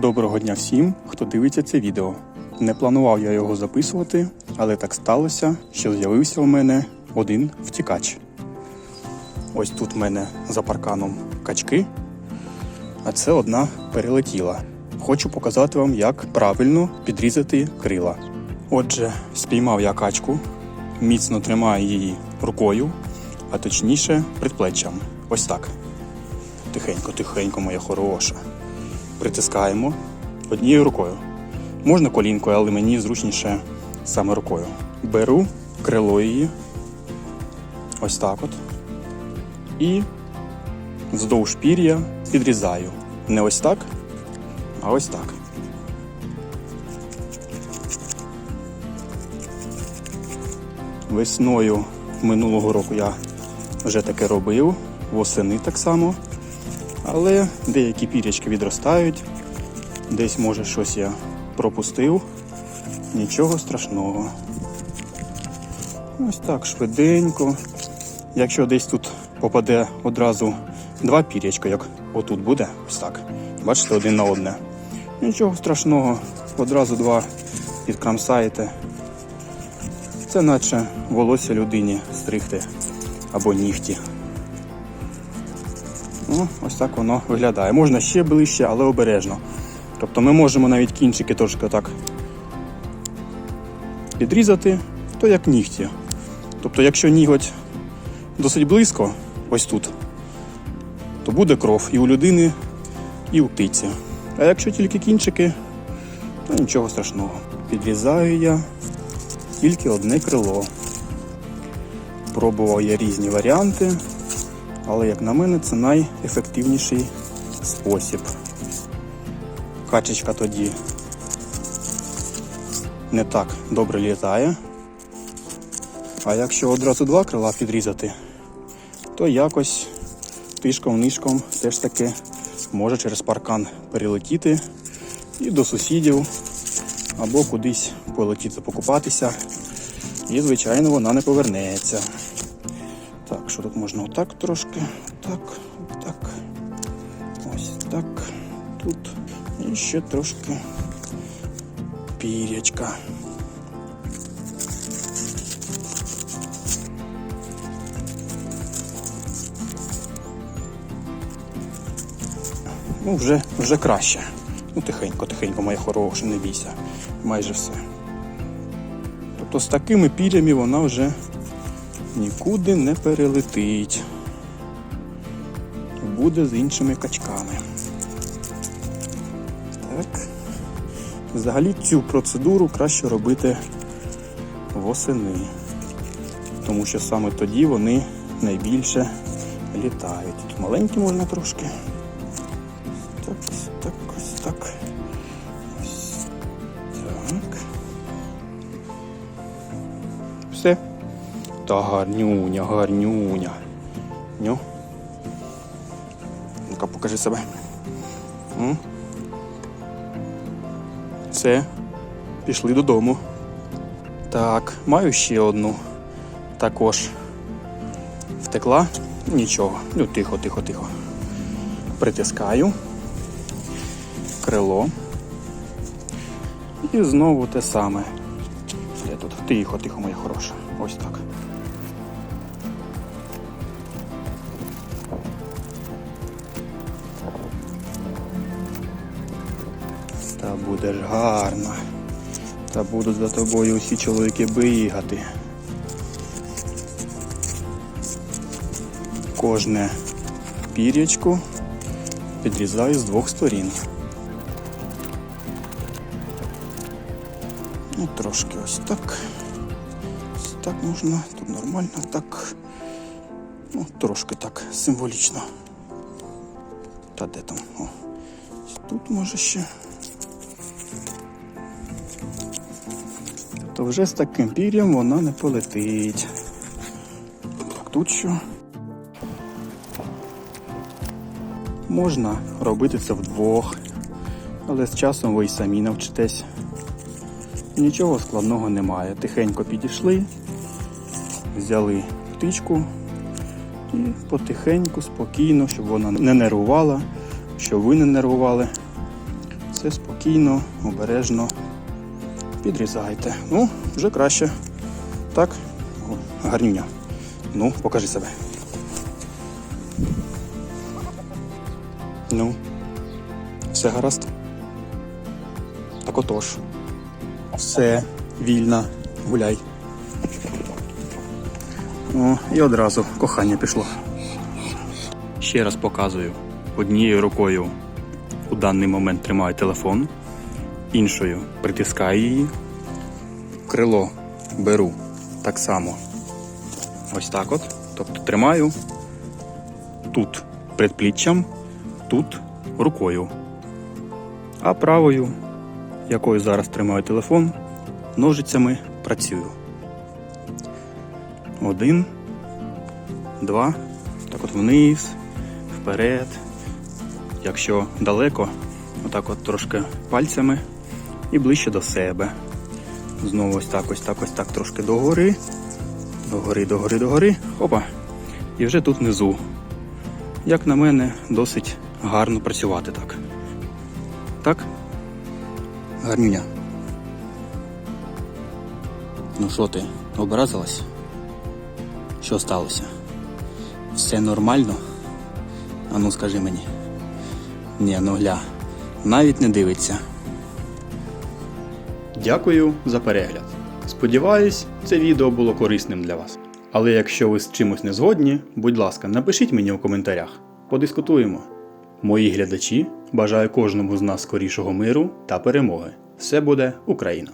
Доброго дня всім, хто дивиться це відео. Не планував я його записувати, але так сталося, що з'явився у мене один втікач. Ось тут в мене за парканом качки, а це одна перелетіла. Хочу показати вам, як правильно підрізати крила. Отже, спіймав я качку, міцно тримаю її рукою, а точніше предплеччям. Ось так. Тихенько, тихенько, моя хороша. Притискаємо однією рукою. Можна колінкою, але мені зручніше саме рукою. Беру крило її. Ось так от. І вздовж пір'я підрізаю. Не ось так, а ось так. Весною минулого року я вже таке робив, восени так само. Але деякі пірячки відростають, десь може щось я пропустив. Нічого страшного. Ось так швиденько. Якщо десь тут попаде одразу два пірячка, як отут буде, ось так. Бачите, один на одне. Нічого страшного, одразу два підкрамсаєте. Це наче волосся людині стригти або нігті. Ну, ось так воно виглядає. Можна ще ближче, але обережно. Тобто ми можемо навіть кінчики трошки так підрізати, то як нігті. Тобто, якщо ніготь досить близько, ось тут, то буде кров і у людини, і у птиці. А якщо тільки кінчики, то нічого страшного. Підрізаю я тільки одне крило. Пробував я різні варіанти. Але, як на мене, це найефективніший спосіб. Качечка тоді не так добре літає. А якщо одразу два крила підрізати, то якось тишком-нишком теж таки може через паркан перелетіти і до сусідів або кудись полетіти покупатися. І, звичайно, вона не повернеться. Так, що тут можна отак трошки, так, так, ось так, тут і ще трошки пірячка. Ну, вже, вже краще. Ну, тихенько, тихенько, моя хороша, не бійся. Майже все. Тобто з такими пірями вона вже нікуди не перелетить. Буде з іншими качками. Так. Взагалі цю процедуру краще робити восени. Тому що саме тоді вони найбільше літають. Тут маленькі можна трошки. Так, ось так, ось так. Ось так. Все. Та гарнюня, гарнюня. Ню. Ну-ка, покажи себе. М? Все. Пішли додому. Так, маю ще одну. Також втекла. Нічого. Ну, тихо, тихо, тихо. Притискаю. Крило. І знову те саме. Я тут тихо, тихо, моя хороша. Ось так. Та будеш гарна. Та будуть за тобою усі чоловіки бігати. Кожне пірячко підрізаю з двох сторін. Ну, трошки ось так. Ось так можна, тут нормально, так. Ну, трошки так, символічно. Та де там? О. Тут може ще. То вже з таким пір'ям вона не полетить. Так, тут що? Можна робити це вдвох, але з часом ви й самі навчитесь. Нічого складного немає. Тихенько підійшли, взяли птичку і потихеньку, спокійно, щоб вона не нервувала, щоб ви не нервували. Це спокійно, обережно підрізайте. Ну, вже краще. Так, О, гарнюня. Ну, покажи себе. Ну, все гаразд. Так отож. Все, вільна, гуляй. О, і одразу кохання пішло. Ще раз показую. Однією рукою у даний момент тримаю телефон, іншою притискаю її. Крило беру так само. Ось так от. Тобто тримаю тут предпліччям, тут рукою. А правою, якою зараз тримаю телефон, ножицями працюю. Один, два, так от вниз, вперед. Якщо далеко, отак от трошки пальцями і ближче до себе. Знову ось так, ось так, ось так трошки догори. Догори, догори, догори. Опа. І вже тут внизу. Як на мене, досить гарно працювати так. Так? Гарнюня. Ну що ти, образилась? Що сталося? Все нормально? Ану скажи мені. Ні, ну гля, навіть не дивиться. Дякую за перегляд. Сподіваюсь, це відео було корисним для вас. Але якщо ви з чимось не згодні, будь ласка, напишіть мені у коментарях. Подискутуємо. Мої глядачі бажаю кожному з нас скорішого миру та перемоги. Все буде Україна!